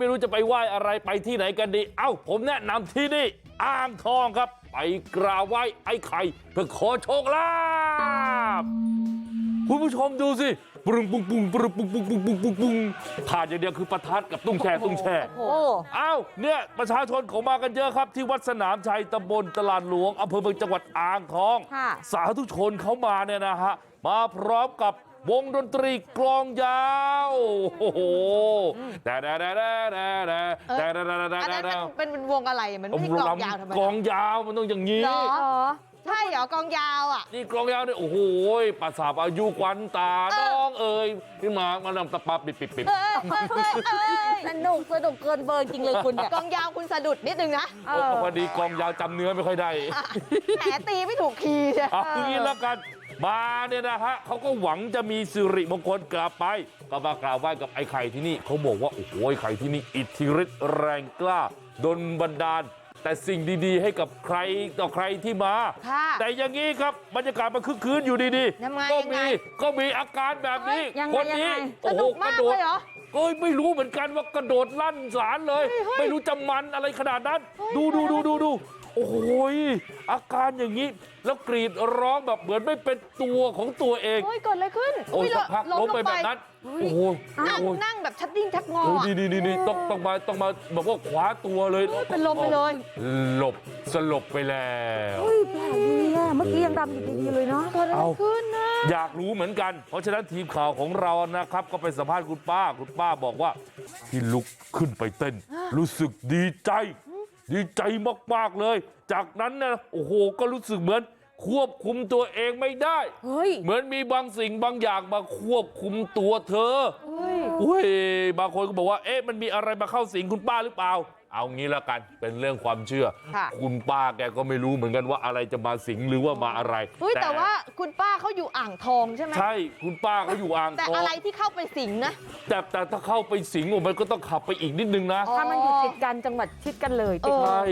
ไม่รู้จะไปไหว้อะไรไปที่ไหนกันดีเอ้าผมแนะนำที่นี่อ่างทองครับไปกราบไหว้ไอ้ไข่เพื่อขอโชคลาภคุณผู้ชมดูสิปรุงปุงปุงปรุงปุงปุงปุงปุงปุงปุงขาดอย่างเดียวคือประทัดกับตุ้งแช่ตุ้งแช่โอ้อ้าวเนี่ยประชาชนเขามากันเยอะครับ ที่วัดสนามชัยตำบลตลาดหลวงอำเภอเมืองจังหวัดอ่างทองค่ะสาธุชนเขามาเนี่ยนะฮะมาพร้อมกับ วงดนตรีกลองยาวโอ้โหแต่อันนั้นเป็นวงอะไรมันไม่ใช่กลองยาวทำไมกลองยาวมันต้องอย่างนี้ใช่เหรอกองยาวอะนี่กองยาวเนี่ยโอ้โหปราสาบอายุควันตาน้องเอ๋ยนี่มามาลำตะปับปิดปิดปิดสนุกสนุกเกินเบอร์จริงเลยคุณเนี่ยกองยาวคุณสะดุดนิดนึงนะพอดีกองยาวจำเนื้อไม่ค่อยได้แหมตีไม่ถูกคีย์ใช่เอางี้แล้วกัน มาเนี่ยนะฮะเขาก็หวังจะมีสิริมงคลกลับไปก็มากราบไหว้กับไอ้ไข่ที่นี่เขาบอกว่าโอ้โหไอ้ไข่ที่นี่อิทธิฤทธิ์แรงกล้าดนบันดาลแต่สิ่งดีๆให้กับใครต่อใครที่มาแต่อย่างนี้ครับบรรยากาศมันคึกคืนอยู่ดีๆก็มีก็มีอาการแบบนี้คนนี้สโอ้โหนุกมาระโดด เลยเหรอเอ้ยไม่รู้เหมือนกันว่ากระโดดลั่นสารเลย ไม่รู้จะมันอะไรขนาดนั้น ดูดูดูดูดูโอ้โหยอาการอย่างนี้ แล้วกรีดร้องแบบเหมือนไม่เป็นตัวของตัวเองเฮ้ยเกิดอะไรขึ้นโอ้ยอุ๊สักพักล้มไปแบบนั้นโอ้โหนั่งโอ้ยนั่งแบบชัดดิ้งชัดงอโอ้ยอะนี่นี่นี่นี่ต้องต้องมาต้องมาแบบว่าขวาตัวเลยเป็นลมไปเลยหลบสลบไปแล้วเฮ้ยแปลกดีอะเมื่อกี้ยังรำอยู่ดีๆเลยเนาะเกิดอะไรเอาขึ้นนะ อยากรู้เหมือนกัน เพราะฉะนั้นทีมข่าวของเรานะครับ ก็ไปสัมภาษณ์คุณป้าคุณป้าบอกว่าที่ลุกขึ้นไปเต้น รู้สึกดีใจ ดีใจมากๆเลย จากนั้นนะโอ้โหก็รู้สึกเหมือนควบคุมตัวเองไม่ได้เฮ้ยเหมือนมีบางสิ่งบางอย่างมาควบคุมตัวเธอเฮ้ยอุ้ยบางคนก็บอกว่า เอ๊ะมันมีอะไรมาเข้าสิงคุณป้าหรือเปล่า เอางี้ละกันเป็นเรื่องความเชื่อค่ะคุณป้าแกก็ไม่รู้เหมือนกันว่าอะไรจะมาสิงหรือว่ามาอะไรเฮ้ยแต่ว่าคุณป้าเขาอยู่อ่างทองใช่ไหมใช่คุณป้าเขาอยู่อ่างแต่ทองอะไรที่เข้าไปสิงนะแต่แต่ถ้าเข้าไปสิงโอ้มันก็ต้องขับไปอีกนิดนึงนะอ๋อถ้ามันอยู่ติดกันจังหวัดชิดกันเลยติดเออใช่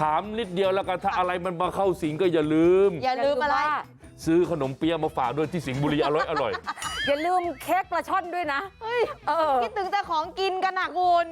ถามนิดเดียวแล้วกันถ้าอะไรมันมาเข้าสิงก็อย่าลืม อย่าลืมอะไรว่าซื้อขนมเปี๊ยะมาฝากด้วยที่สิงห์บุรีอร่อยอร่อยอย่าลืมเค้กปลาช่อนด้วยนะเฮ้ยเออคิดถึงแต่ของกินกันนะคุณ